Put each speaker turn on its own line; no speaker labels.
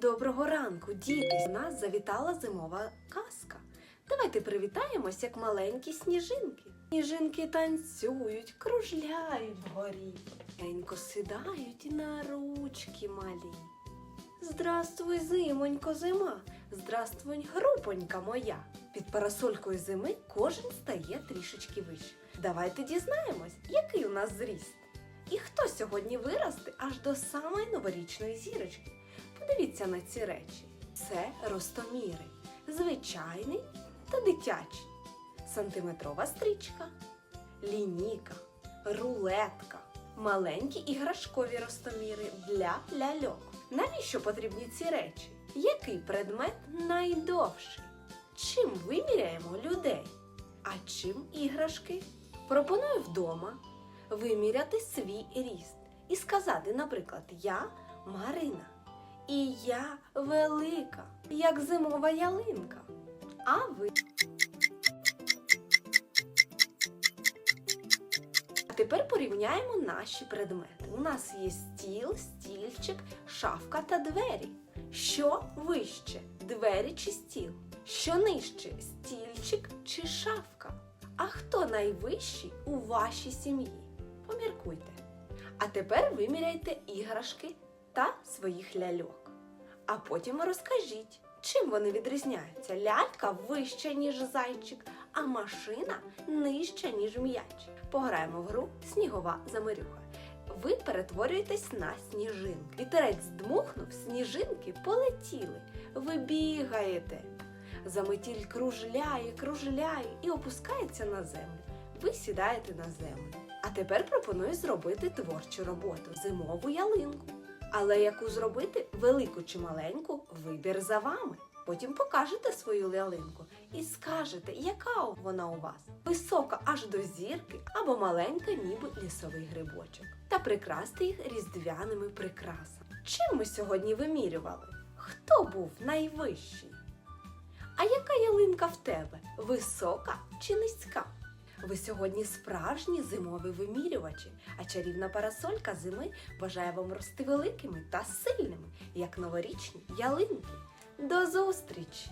Доброго ранку, діти! У нас завітала зимова казка. Давайте привітаємось, як маленькі сніжинки. Сніжинки танцюють, кружляють вгорі, Тенько сідають на ручки малі. Здравствуй, зимонько, зима! Здравствуй, групонька моя! Під парасолькою зими кожен стає трішечки вище. Давайте дізнаємось, який у нас зріст. І хто сьогодні виросте аж до самої новорічної зірочки. Подивіться на ці речі. Це ростоміри, звичайний та дитячий, сантиметрова стрічка, лінійка, рулетка, маленькі іграшкові ростоміри для ляльок. Навіщо потрібні ці речі? Який предмет найдовший? Чим виміряємо людей? А чим іграшки? Пропоную вдома виміряти свій ріст і сказати, наприклад, я Марина. І я велика, як зимова ялинка. А ви. А тепер порівняємо наші предмети. У нас є стіл, стільчик, шафка та двері. Що вище двері чи стіл? Що нижче стільчик чи шафка? А хто найвищий у вашій сім'ї? Поміркуйте. А тепер виміряйте іграшки та своїх ляльок. А потім розкажіть, чим вони відрізняються. Лялька вища, ніж зайчик, а машина нижча, ніж м'яч. Пограємо в гру Снігова замирюха. Ви перетворюєтесь на сніжинки. Вітерець здмухнув, сніжинки полетіли. Ви бігаєте. Заметіль кружляє, кружляє і опускається на землю. Ви сідаєте на землю. А тепер пропоную зробити творчу роботу зимову ялинку. Але яку зробити, велику чи маленьку, вибір за вами. Потім покажете свою ялинку і скажете, яка вона у вас висока аж до зірки або маленька, ніби лісовий грибочок. Та прикрасти їх різдвяними прикрасами. Чим ми сьогодні вимірювали? Хто був найвищий? А яка ялинка в тебе? Висока чи низька? Ви сьогодні справжні зимові вимірювачі, а чарівна парасолька зими бажає вам рости великими та сильними, як новорічні ялинки. До зустрічі!